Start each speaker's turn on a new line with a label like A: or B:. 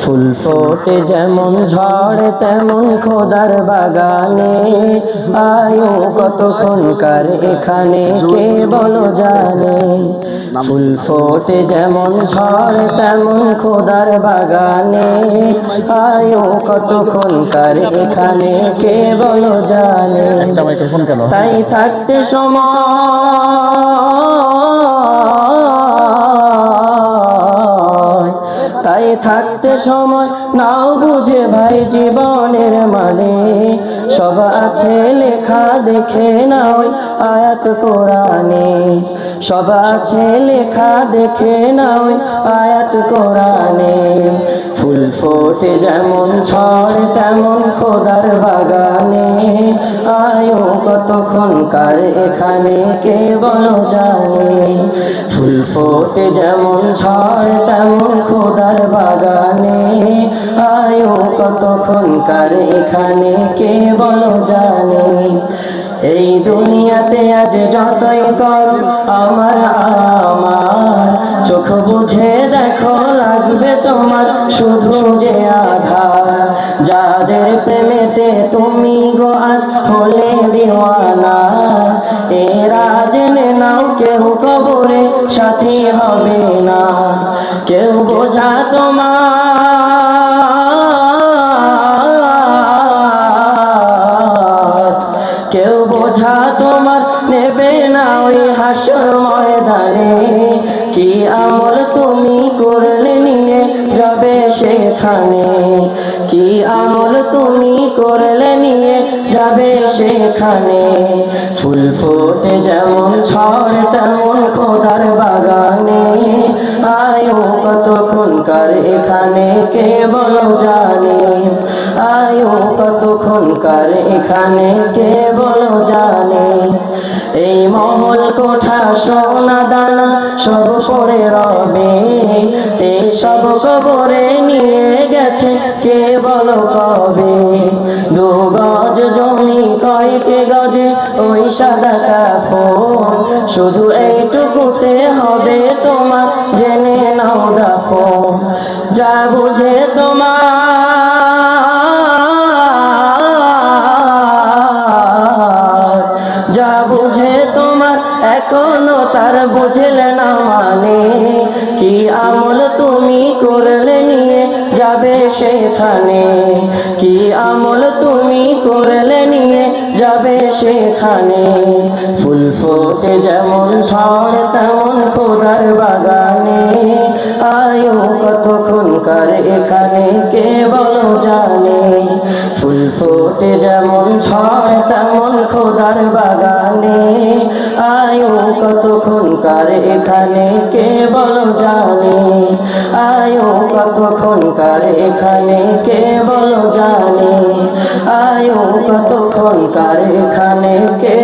A: ফুল ফোটে যেমন ঝড় তেমন খোদার বাগানে। আয়ু কতক্ষণকার এখানে কে বলো জানে? ফুল ফোটে যেমন ঝড় তেমন খোদার বাগানে। আয়ু কতক্ষণকার এখানে কে বলো জানে? তাই থাকতে সময় সময় নাও বুঝে ভাই জীবনের মানে। সব আছে লেখা দেখে নাও আয়াত কোরআনে। সব আছে লেখা দেখে নাও আয়াত কোরআনে। ফুল ফোটে যেমন ঝড়, তেমন খোদার বাগানে। কতক্ষণকার এখানে কে বলো জানে? ফুল ফোটে যেমন ঝড়, তেমন খোদার বাগানে। আয়ো কতক্ষণকার এখানে কে বলো এই দুনিয়াতে আজ যতই কর, আমার আমার চোখ বুঝে দেখো, লাগবে তোমার শুধু যে যাদের প্রেমেতে তুমি গো আজ হলে দিওয়ানা। এরা জেনে নাও কেউ কবরে সাথী হবে না। কেউ বোঝা তোমার। কেউ বোঝা তোমার নেবে না ওই হাসর ময়দানে। কি আমল তুমি যাবে সেখানে? কি আমল তুমি করলে নিয়ে যাবে সেখানে? ফুল ফোটে যেমন ঝড়, তেমন খোদার বাগানে। আয়ু কতক্ষণকার এখানে, কে বলো জানে? আয়ু কতক্ষণকার এখানে, কে বলো জানে? এই মহল কোঠা, সোনা দানা সব পরে রবে। এই সব কবরে বলো কবে? দু গজ জমি কয়কে গজে ওই সাদা শুধু এইটুকুতে হবে তোমার, জেনে নাও যা বুঝে তোমার, যা বুঝে তোমার, এখনও তার বুঝলে না মানে। কি আমল তুমি করলে নিয়ে যাবে সেখানে? কি আমল তুমি করলে নিয়ে যাবে সেখানে? ফুল ফোটে যেমন ঝড়, তেমন খোদার বাগানে। আয়ু কতক্ষণকার এখানে কে বলো জানে? ফুল ফোটে যেমন ঝড়, তেমন খোদার বাগানে। আয়ু কতক্ষণকার এখানে? কে বল জানে। আয়ু কতক্ষণকার এখানে? কে বল জানে। আয়ু কতক্ষণকার এখানে? কে